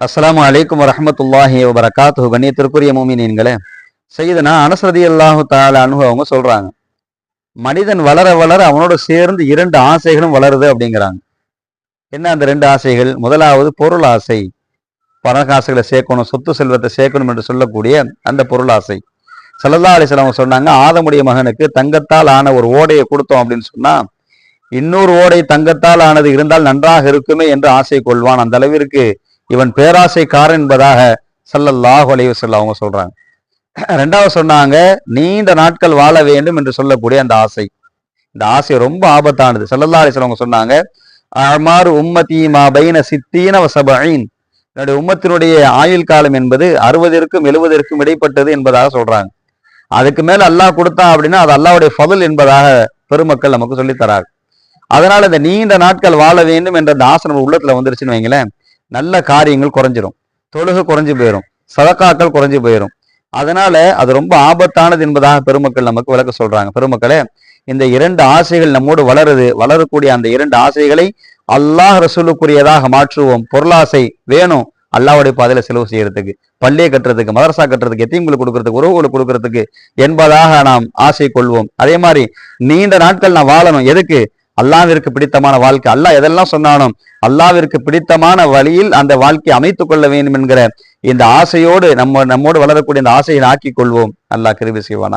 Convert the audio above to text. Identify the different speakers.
Speaker 1: அஸ்லாம் அலைக்கும் வரஹ்மத்துல்லாஹி வபரகாத்துஹு. கண்ணியத்திற்குரிய மூமினீன்களே செய்தனா அனசரதி அல்லாஹு தால அவங்க சொல்றாங்க மனிதன் வளர வளர அவனோட சேர்ந்து இரண்டு ஆசைகளும் வளருது அப்படிங்கிறாங்க. என்ன அந்த ரெண்டு ஆசைகள்? முதலாவது பொருள் ஆசை பணக்காசுகளை சேர்க்கணும் சொத்து செல்வத்தை சேர்க்கணும் என்று சொல்லக்கூடிய அந்த பொருள் ஆசை சல்லல்லா அலிஸ்லாம் அவங்க சொன்னாங்க ஆதமுடைய மகனுக்கு தங்கத்தால் ஆன ஒரு ஓடையை கொடுத்தோம் அப்படின்னு சொன்னா இன்னொரு ஓடை தங்கத்தால் ஆனது இருந்தால் நன்றாக இருக்குமே என்று ஆசை கொள்வான். அந்த அளவிற்கு இவன் பேராசைக்காரன் என்பதாக சல்லல்லாஹ் அலைஹி அவங்க சொல்றாங்க. ரெண்டாவது சொன்னாங்க நீண்ட நாட்கள் வாழ வேண்டும் என்று சொல்லக்கூடிய அந்த ஆசை. இந்த ஆசை ரொம்ப ஆபத்தானது. சல்லல்லா அலிஸ்லாம் சொன்னாங்க அமார் உம்மதி மா பைன சித்தீன வசபீன் என்னுடைய உம்மத்தினுடைய ஆயுள் காலம் என்பது அறுபதிற்கும் எழுபதிற்கும் இடைப்பட்டது என்பதாக சொல்றாங்க. அதுக்கு மேல அல்லாஹ் கொடுத்தான் அப்படின்னா அது அல்லாவுடைய ஃபضல் என்பதாக பெருமக்கள் நமக்கு சொல்லித்தராங்க அதனால இந்த நீண்ட நாட்கள் வாழ வேண்டும் என்ற அந்த ஆசை நம்ம உள்ளத்துல வந்துருச்சுன்னு வைங்களேன் நல்ல காரியங்கள் குறைஞ்சிரும். தொழுகை குறைஞ்சு போயிடும் சதக்காக்கள் குறைஞ்சு போயிடும் அதனால அது ரொம்ப ஆபத்தானது என்பதாக பெருமக்கள் நமக்கு விளக்க சொல்றாங்க. பெருமக்களே இந்த இரண்டு ஆசைகள் நம்மோடு வளருது வளரக்கூடிய அந்த இரண்டு ஆசைகளை அல்லாஹ் ரசூலுக்குரியதாக மாற்றுவோம். பொருளாசை வேணும். அல்லாவுடைய பாதையில செலவு செய்யறதுக்கு பள்ளியை கட்டுறதுக்கு மதரசா கட்டுறதுக்கு எத்தீம்களுக்கு கொடுக்கறதுக்கு உறவுகளுக்கு கொடுக்கறதுக்கு என்பதாக நாம் ஆசை கொள்வோம். அதே மாதிரி நீண்ட நாட்கள் நான் வாழணும். எதுக்கு? அல்லாவிற்கு பிடித்தமான வாழ்க்கை. அல்லாஹ் எதெல்லாம் சொன்னானோ அல்லாவிற்கு பிடித்தமான வழியில் அந்த வாழ்க்கையை அமைத்துக் கொள்ள வேண்டும் என்கிற இந்த ஆசையோடு நம்ம நம்மோடு வளரக்கூடிய இந்த ஆசையை ஆக்கிக் கொள்வோம். அல்லாஹ் கிருபி செய்வானா